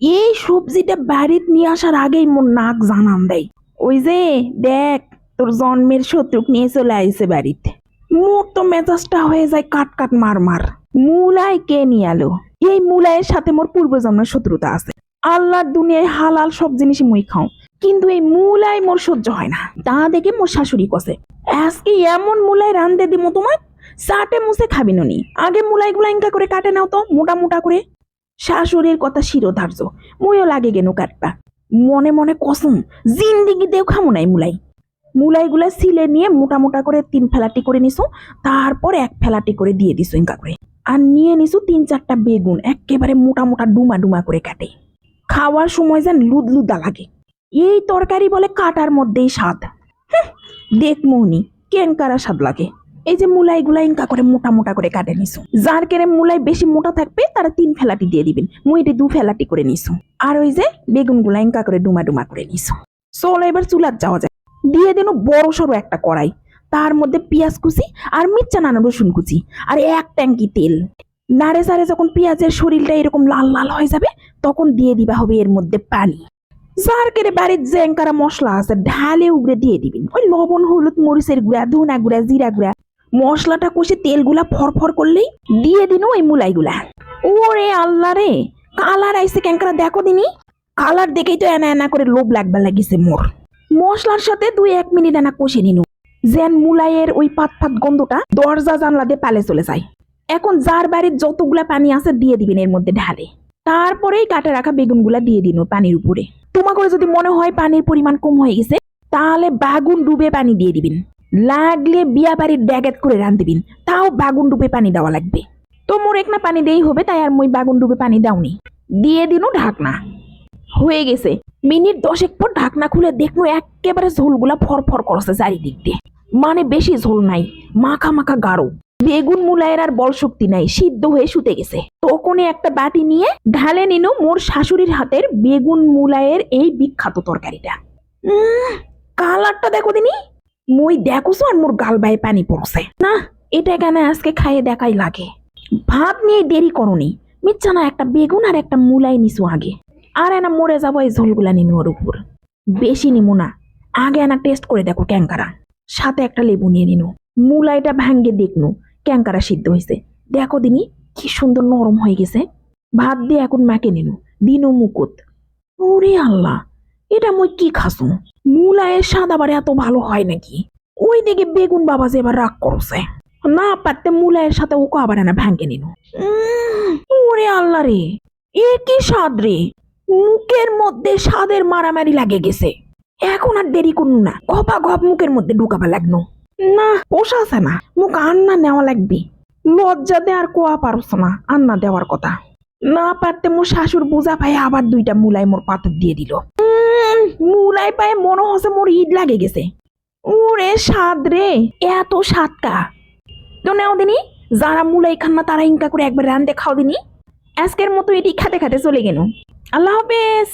এই সবজিটা বাড়িতে নিয়ে আসার আগেই মোর নাক জানান দেয়। ওই যে, দেখ, তোর জন্মের শত্রুক নিয়ে চলে আইছে বাড়িতে। মোর তো মেজাজটা হয়ে যায় কাট কাট মার মার। মুলাই কে নিয়ে আলো? এই মুলাইয়ের সাথে মোর পূর্বজন্মের শত্রুতা আছে। আল্লাহর দুনিয়ায় হালাল সব জিনিসই মুই খাও। কিন্তু এই মুলাই মোর সহ্য হয় না। তা দেখে মোর শাশুড়ি কষে আজকে এমন মুলাই রান্ধে দিমো তোমার? চাটে মুছে খাবি নি আগে মুলাই গুলা ইনকা করে কাটে নাও তো, মোটা মোটা করে। শাশুড়ির কথা শিরোধার্য। মুইও লাগে গেনু কাটবা। মনে মনে কসম, জিন্দিগি দেও খামো নাই মুলাই। মুলাইগুলা সিলে নিয়ে মোটা মোটা করে তিন ফেলাটি করে নিছো, তারপর এক ফেলাটি করে দিয়ে দিছো ইনকা করে। আর নিয়ে নিছো তিন চারটা বেগুন একেবারে মোটা মোটা ডুমা ডুমা করে কাটে। খাওয়ার সময় যেন লুদ লুদা লাগে। এই তরকারি বলে কাটার মধ্যেই স্বাদ। দেখ মৌনি, কেনকারা স্বাদ লাগে। এই যে মুলাই গুলা ইনকা করে মোটা মোটা করে কাটে নিছো। যার কেরে মুলাই বেশি মোটা থাকবে, তারা তিন ফেলাটি দিয়ে দিবেন। মুই এটি দু ফেলাটি করে নিছো। আর ওই যে বেগুনগুলা ইনকা করে ডুমা ডুমা করে নিছো। চলো এবার চুলার যাওয়া যায় দিয়ে দিন বড় সড়ো একটা কড়াই। তার মধ্যে পেঁয়াজ কুচি আর মির্চা নানা রসুন কুচি। আর এক ট্যাঙ্কি তেল। নাড়ে সারে যখন পেঁয়াজের শরীরটা এরকম লাল লাল হয়ে যাবে, তখন দিয়ে দিবা হবে এর মধ্যে পানি। যার কেড়ে বাড়ির জ্যাঙ্কারা মশলা আছে, ঢালে উগড়ে দিয়ে দিবেন। ওই লবণ, হলুদ, মরিচের গুঁড়া, ধনা গুঁড়া, জিরা গুঁড়া। মশলাটা কষে তেলগুলা ফরফর করলেই দিয়ে দিন ওই মুলাইগুলা। ওরে আল্লাহ রে, কালার আইসে ক্যাঙ্কারা দেখো দিনি। কালার দেখেই তো এনা এনা করে লোভ লাগবা লাগিছে মোর। মশলার সাথে দুই এক মিনিট এনা কষে নিনু। যেন মুলাইয়ের ওই পাত পাত গন্ধটা দরজা জানলা দিয়ে পালে চলে যায়। এখন যার বাড়ির যতগুলা পানি আছে দিয়ে দিবেন এর মধ্যে ঢালে। তারপরেই কাটে রাখা বেগুনগুলা দিয়ে দিন পানির উপরে। তোমাকে যদি মনে হয় পানির পরিমাণ কম হয়ে গেছে, তাহলে বাগুন ডুবে পানি দিয়ে দিবেন। লাগলে বিয়া বাড়ির ড্যাগেট করে রান দিবেন তাও বাগুন ডুবে পানি দেওয়া লাগবে। তো মোর একনা পানি দেই হবে, তাই আর মই বাগুন ডুবে পানি দাওনি। দিয়ে দিনও ঢাকনা। হয়ে গেছে। মিনিট দশেক পর ঢাকনা খুলে দেখল একেবারে ঝোলগুলা ফরফর করছে চারিদিক দিয়ে। মানে বেশি ঝোল নাই, মাখা মাখা গাঢ়। বেগুন মুলায়ের আর বল শক্তি নাই, সিদ্ধ হয়ে শুতে গেছে। তখনই একটা বাটি নিয়ে ঢালে নিনু মোর শাশুড়ির হাতের বেগুন মুলায়ের এই বিখ্যাত তরকারিটা। কালারটা দেখো দিনি। মই দেখোছো আর মোর গাল বায়ে পানি পড়ছে। না, এটা কেন আজকে খাইয়ে দেখাই লাগে। ভাত নিয়ে দেরি করনি। মিচ্ছা না, একটা বেগুন আর একটা মুলাই নিছু আগে। আর এনা মরে যাব এই ঝোলগুলা নিনু ওর উপর। বেশি নিমু না। আগে এনা টেস্ট করে দেখো ক্যাঙ্কারা সাথে একটা লেবু নিয়ে নিনু। মুলাইটা ভাঙ্গে দেখনু ক্যাঙ্কারা সিদ্ধ হয়েছে দেখো দিনি, কি সুন্দর নরম হয়ে গেছে। ভাত দিয়ে এখন মাকে নিনু। দিনু মুকুত। ওরে আল্লাহ, এটা মই কি খাসু মুলায়ের স্বাদ আবার এত ভালো হয় নাকি? ওই দিকে বেগুন বাবা যে এবার রাগ করছে। না পারতে মুলায়ের সাথে ওকে আবার এনা নিনু উম, ওরে আল্লাহ রে এ কি স্বাদ রে? মুখের মধ্যে স্বাদের মারামারি লাগে গেছে। এখন আর দেরি করুন না গপা গপ মুখের মধ্যে ঢুকাবা লাগনো না পোষাছে না মুখ আন্না নেওয়া লাগবে। লজ্জাতে আর কোয়া পারছ না আন্না দেওয়ার কথা। না পারতে মোর শাশুর বোঝা পাই আবার দুইটা মুলাই মোর পাথর দিয়ে দিল। মুলাই পায়ে মনে হচ্ছে মোর ইট লাগে গেছে। ওরে স্বাদ রে, এত স্বাদকা তো নাও দিনি, যারা মুলাই খান না তারা ইনকা করে একবার রান্ধে খাও দিনি। আজকের মতো এটি খাতে খাতে চলে গেল আল্লাহ হাফেজ।